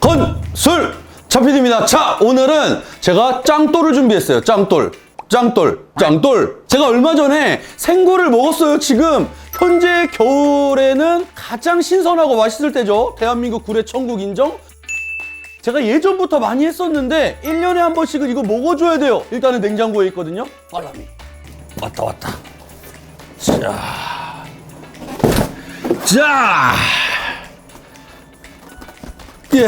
건술 차피디입니다. 자, 오늘은 제가 짱돌을 준비했어요. 짱돌. 짱돌, 짱돌. 제가 얼마 전에 생굴을 먹었어요. 지금 현재 겨울에는 가장 신선하고 맛있을 때죠. 대한민국 굴의 천국 인정. 제가 예전부터 많이 했었는데 1년에 한 번씩은 이거 먹어줘야 돼요. 일단은 냉장고에 있거든요. 빨라미. 왔다 왔다. 자. 자. 예.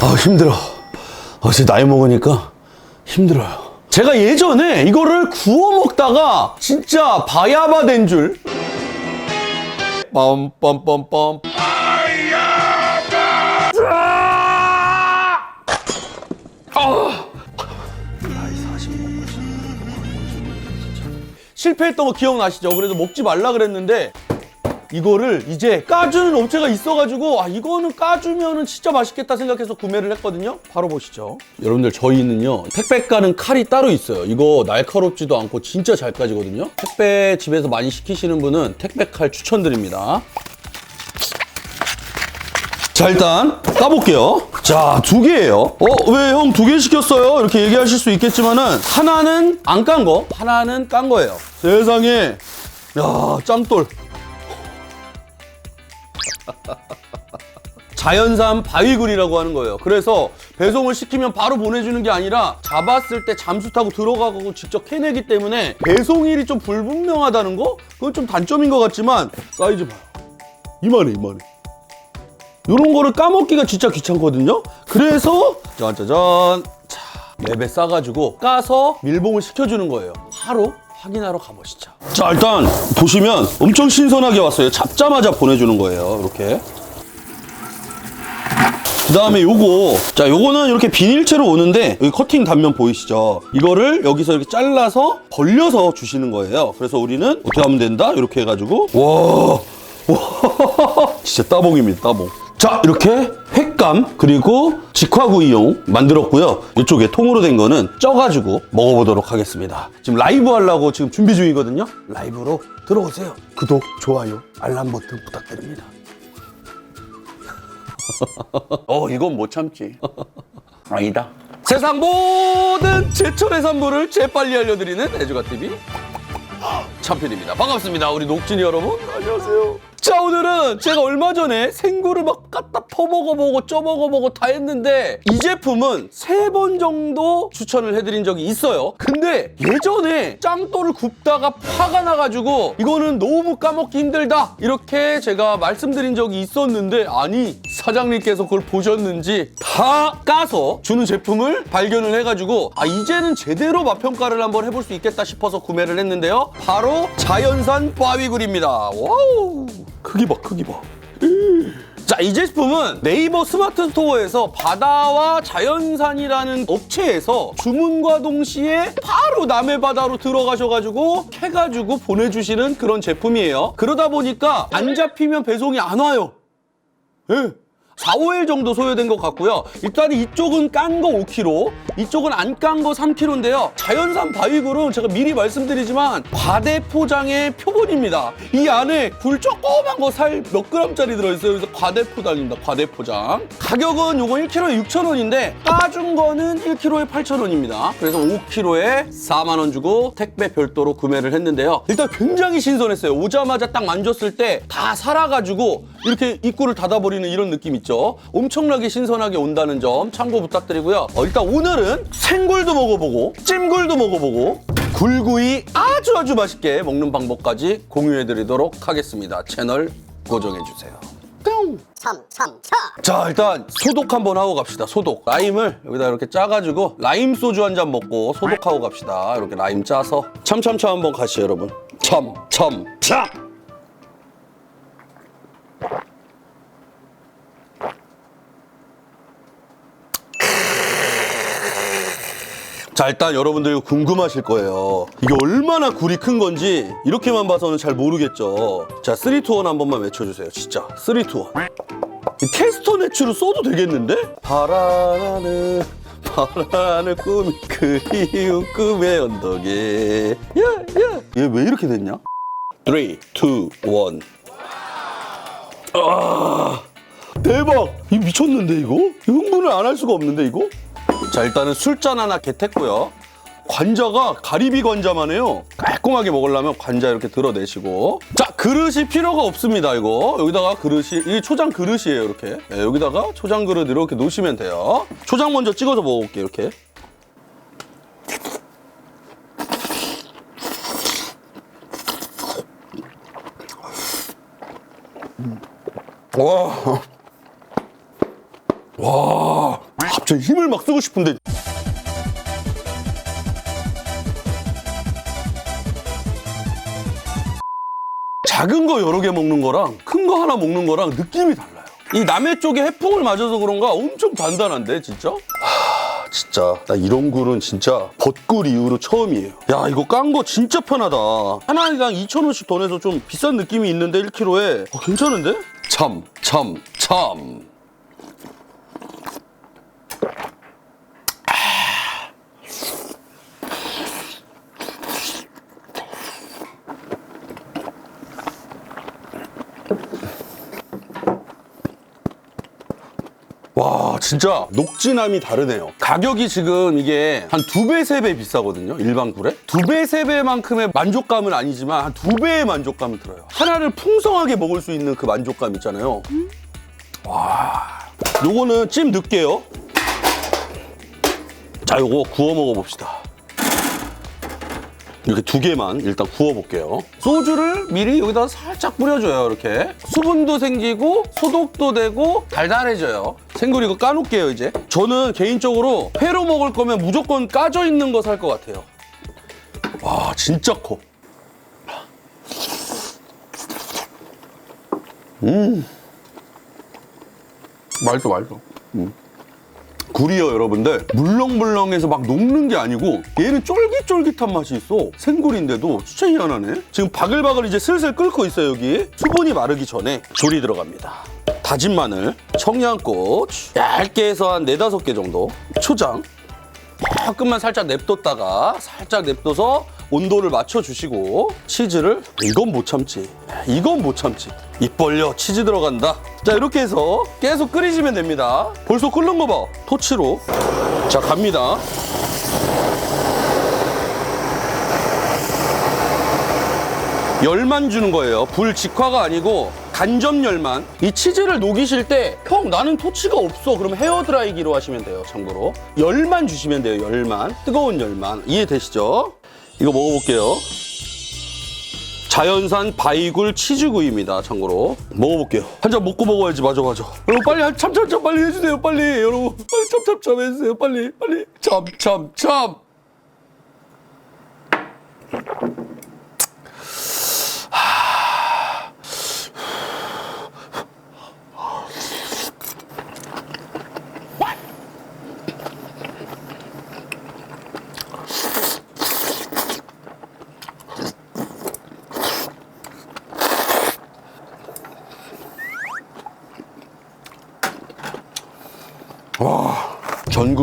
아 힘들어. 어제 나이 먹으니까 힘들어요. 제가 예전에 이거를 구워 먹다가 진짜 바야바 된 줄. 빰빰빰빰. 실패했던 거 기억나시죠? 그래서 먹지 말라 그랬는데 이거를 이제 까주는 업체가 있어가지고 아 이거는 까주면은 진짜 맛있겠다 생각해서 구매를 했거든요. 바로 보시죠. 여러분들 저희는요 택배 까는 칼이 따로 있어요. 이거 날카롭지도 않고 진짜 잘 까지거든요. 택배 집에서 많이 시키시는 분은 택배 칼 추천드립니다. 자 일단 까볼게요 자 두 개예요 어 왜 형 두 개 시켰어요 이렇게 얘기하실 수 있겠지만은 하나는 안 깐 거 하나는 깐 거예요 세상에 야 짱돌 자연산 바위굴이라고 하는 거예요. 그래서 배송을 시키면 바로 보내주는 게 아니라 잡았을 때 잠수 타고 들어가고 직접 캐내기 때문에 배송일이 좀 불분명하다는 거? 그건 좀 단점인 것 같지만 사이즈 봐요. 이만해, 이만해. 이런 거를 까먹기가 진짜 귀찮거든요. 그래서 짜자잔. 자, 랩에 싸가지고 까서 밀봉을 시켜주는 거예요. 바로 확인하러 가보시죠. 자, 일단 보시면 엄청 신선하게 왔어요. 잡자마자 보내주는 거예요. 이렇게. 그 다음에 요거 자 요거는 이렇게 비닐채로 오는데 여기 커팅 단면 보이시죠 이거를 여기서 이렇게 잘라서 벌려서 주시는 거예요 그래서 우리는 어떻게 하면 된다 이렇게 해가지고 와, 와 진짜 따봉입니다 따봉 자 이렇게 횟감 그리고 직화구이용 만들었고요 이쪽에 통으로 된 거는 쪄가지고 먹어보도록 하겠습니다 지금 라이브 하려고 지금 준비 중이거든요 라이브로 들어오세요 구독 좋아요 알람 버튼 부탁드립니다 어, 이건 못 참지. 아니다. 세상 모든 제철 해산물을 재빨리 알려드리는 애주가TV 참편입니다. 반갑습니다. 우리 녹진이 여러분. 안녕하세요. 자, 오늘은 제가 얼마 전에 생굴을 막 갖다 퍼먹어보고 쪄먹어보고 다 했는데 이 제품은 세 번 정도 추천을 해드린 적이 있어요. 근데 예전에 짱돌을 굽다가 화가 나가지고 이거는 너무 까먹기 힘들다. 이렇게 제가 말씀드린 적이 있었는데 아니, 사장님께서 그걸 보셨는지 다 까서 주는 제품을 발견을 해가지고 아, 이제는 제대로 맛평가를 한번 해볼 수 있겠다 싶어서 구매를 했는데요. 바로 자연산 바위굴입니다. 와우! 크기 봐, 크기 봐. 자, 이 제품은 네이버 스마트 스토어에서 바다와 자연산이라는 업체에서 주문과 동시에 바로 남해 바다로 들어가셔가지고 캐가지고 보내주시는 그런 제품이에요. 그러다 보니까 안 잡히면 배송이 안 와요. 예. 4, 5일 정도 소요된 것 같고요. 일단 이쪽은 깐 거 5kg, 이쪽은 안 깐 거 3kg인데요. 자연산 바위굴은 제가 미리 말씀드리지만 과대 포장의 표본입니다. 이 안에 굴 조그만 거 살 몇 그램짜리 들어있어요. 그래서 과대 포장입니다. 과대 포장. 가격은 요거 1kg에 6,000원인데 까준 거는 1kg에 8,000원입니다. 그래서 5kg에 4만 원 주고 택배 별도로 구매를 했는데요. 일단 굉장히 신선했어요. 오자마자 딱 만졌을 때 다 살아가지고 이렇게 입구를 닫아버리는 이런 느낌 있죠. 엄청나게 신선하게 온다는 점 참고 부탁드리고요. 어, 일단 오늘은 생굴도 먹어보고 찜굴도 먹어보고 굴구이 아주 아주 맛있게 먹는 방법까지 공유해드리도록 하겠습니다. 채널 고정해주세요. 뿅! 참, 참, 참. 자 일단 소독 한번 하고 갑시다 소독 라임을 여기다 이렇게 짜가지고 라임 소주 한 잔 먹고 소독하고 갑시다 이렇게 라임 짜서 참참참 한번 가시죠 여러분 참참참 자 일단 여러분들 궁금하실 거예요 이게 얼마나 굴이 큰 건지 이렇게만 봐서는 잘 모르겠죠 자 3, 2, 1 한 번만 외쳐주세요 진짜 3, 2, 1이 캐스터네츠로 써도 되겠는데? 바라는 바라는 꿈이 그리운 꿈의 언덕에 야야 얘 왜 이렇게 됐냐? 3, 2, 1 아, 대박! 이 미쳤는데 이거? 이 흥분을 안 할 수가 없는데 이거? 자 일단은 술잔 하나 겟했고요. 관자가 가리비 관자만 해요. 깔끔하게 먹으려면 관자 이렇게 들어내시고. 자, 그릇이 필요가 없습니다, 이거. 여기다가 그릇이, 이게 초장 그릇이에요, 이렇게. 네, 여기다가 초장 그릇 이렇게 놓으시면 돼요. 초장 먼저 찍어서 먹어볼게요, 이렇게. 와. 와. 갑자기 힘을 막 쓰고 싶은데. 작은 거 여러 개 먹는 거랑 큰 거 하나 먹는 거랑 느낌이 달라요. 이 남해 쪽에 해풍을 맞아서 그런가 엄청 단단한데 진짜? 하, 진짜 나 이런 굴은 진짜 벚굴 이후로 처음이에요. 야 이거 깐 거 진짜 편하다. 하나당 2,000원씩 더 내서 좀 비싼 느낌이 있는데 1kg에 어, 괜찮은데? 참, 참, 참. 와 진짜? 녹진함이 다르네요. 가격이 지금 이게 한 두 배 세 배 비싸거든요 일반 굴에? 두 배 세 배만큼의 만족감은 아니지만 한 두 배의 만족감은 들어요. 하나를 풍성하게 먹을 수 있는 그 만족감 있잖아요. 와. 요거는 찜 넣을게요. 자 요거 구워 먹어봅시다 이렇게 두 개만 일단 구워볼게요. 소주를 미리 여기다 살짝 뿌려줘요, 이렇게. 수분도 생기고, 소독도 되고, 달달해져요. 생굴 이거 까놓을게요, 이제. 저는 개인적으로 회로 먹을 거면 무조건 까져 있는 거 살 것 같아요. 와, 진짜 커. 음. 맛있어, 맛있어. 음. 굴이요 여러분들. 물렁물렁해서 막 녹는 게 아니고 얘는 쫄깃쫄깃한 맛이 있어. 생굴인데도 진짜 희한하네. 지금 바글바글 이제 슬슬 끓고 있어요 여기. 수분이 마르기 전에 조리 들어갑니다. 다진 마늘 청양고추 얇게 해서 한 네다섯 개 정도 초장. 조금만 살짝 냅뒀다가 살짝 냅둬서 온도를 맞춰주시고 치즈를 이건 못 참지 이건 못 참지 입 벌려 치즈 들어간다. 자 이렇게 해서 계속 끓이시면 됩니다. 벌써 끓는 거 봐. 토치로. 자 갑니다. 열만 주는 거예요. 불 직화가 아니고 간접 열만. 이 치즈를 녹이실 때 형 나는 토치가 없어. 그럼 헤어드라이기로 하시면 돼요 참고로. 열만 주시면 돼요 열만. 뜨거운 열만. 이해되시죠? 이거 먹어볼게요. 자연산 바이굴 치즈구이입니다 참고로. 먹어볼게요. 한 잔 먹고 먹어야지 맞아 맞아 여러분 빨리 한 참참참 빨리 해주세요 빨리 여러분. 빨리 참참참 해주세요 빨리 빨리. 참참참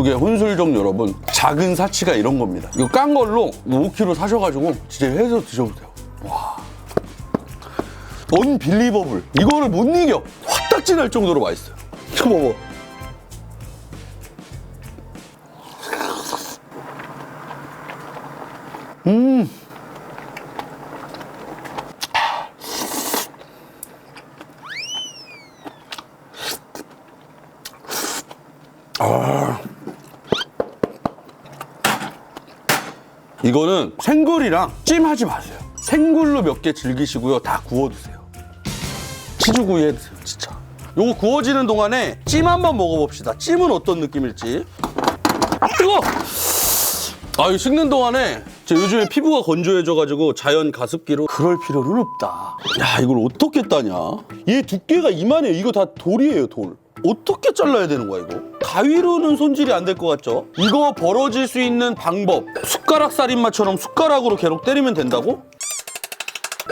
전국의 혼술족 여러분. 작은 사치가 이런 겁니다. 이거 깐 걸로 5kg 사셔가지고 진짜 해서 드셔보세요. 와. 언빌리버블 이거를 못 이겨. 화딱지 날 정도로 맛있어요. 이거 봐봐 음 이거는 생굴이랑 찜하지 마세요. 생굴로 몇 개 즐기시고요. 다 구워 드세요. 치즈구이 해 드세요, 진짜. 요거 구워지는 동안에 찜 한번 먹어봅시다. 찜은 어떤 느낌일지. 아, 뜨거! 아, 이거 식는 동안에 저 요즘에 피부가 건조해져가지고 자연 가습기로 그럴 필요는 없다. 야, 이걸 어떻게 따냐? 얘 두께가 이만해요. 이거 다 돌이에요, 돌. 어떻게 잘라야 되는 거야, 이거? 가위로는 손질이 안 될 것 같죠? 이거 벌어질 수 있는 방법. 숟가락 살인마처럼 숟가락으로 계속 때리면 된다고?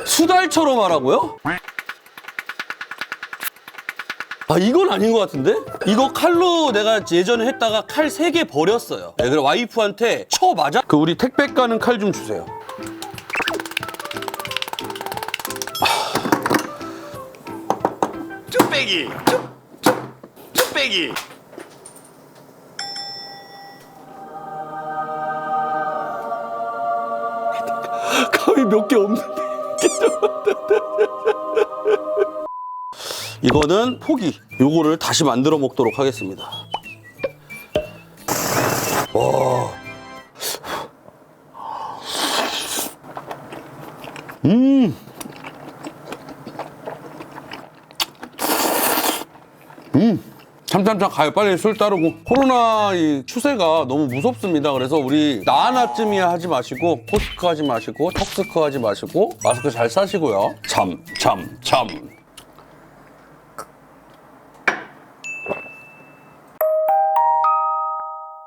수달처럼 하라고요? 아 이건 아닌 것 같은데? 이거 칼로 내가 예전에 했다가 칼 세 개 버렸어요. 네, 그래 와이프한테 쳐 맞아? 그 우리 택배 가는 칼 좀 주세요. 쭈. 꽈배기. 가위 몇개 없는데. 이거는 포기. 요거를 다시 만들어 먹도록 하겠습니다. 참참참 가요. 빨리 술 따르고. 코로나 이 추세가 너무 무섭습니다. 그래서 우리 나 하나쯤이야 하지 마시고 포스크 하지 마시고 턱스크 하지 마시고 마스크 잘 싸시고요. 참 참, 참.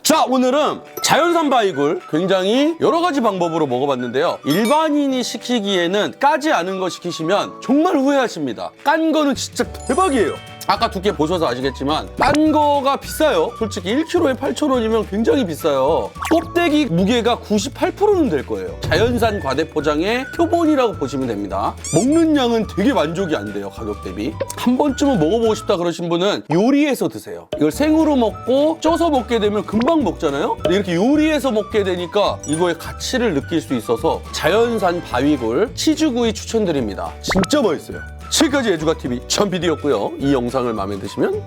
자 오늘은 자연산 바이굴 굉장히 여러 가지 방법으로 먹어봤는데요. 일반인이 시키기에는 까지 않은 거 시키시면 정말 후회하십니다. 깐 거는 진짜 대박이에요 아까 두께 보셔서 아시겠지만 깐 거가 비싸요. 솔직히 1kg에 8,000원이면 굉장히 비싸요. 껍데기 무게가 98%는 될 거예요. 자연산 과대포장의 표본이라고 보시면 됩니다. 먹는 양은 되게 만족이 안 돼요 가격 대비. 한 번쯤은 먹어보고 싶다 그러신 분은 요리해서 드세요. 이걸 생으로 먹고 쪄서 먹게 되면 금방 먹잖아요? 이렇게 요리해서 먹게 되니까 이거의 가치를 느낄 수 있어서 자연산 바위굴 치즈구이 추천드립니다. 진짜 맛있어요 지금까지 애주가TV 천PD였고요. 이 영상을 마음에 드시면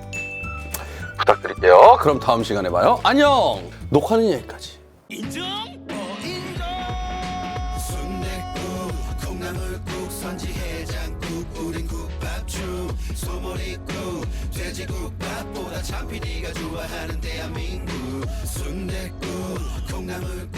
부탁드릴게요. 그럼 다음 시간에 봐요. 안녕! 녹화는 여기까지. 인정? 어 인정. 순댓국 콩나물국 선지해장국 우린 국밥주 소머리국 돼지국밥보다 참피디가 좋아하는 대한민국. 순댓국 콩나물국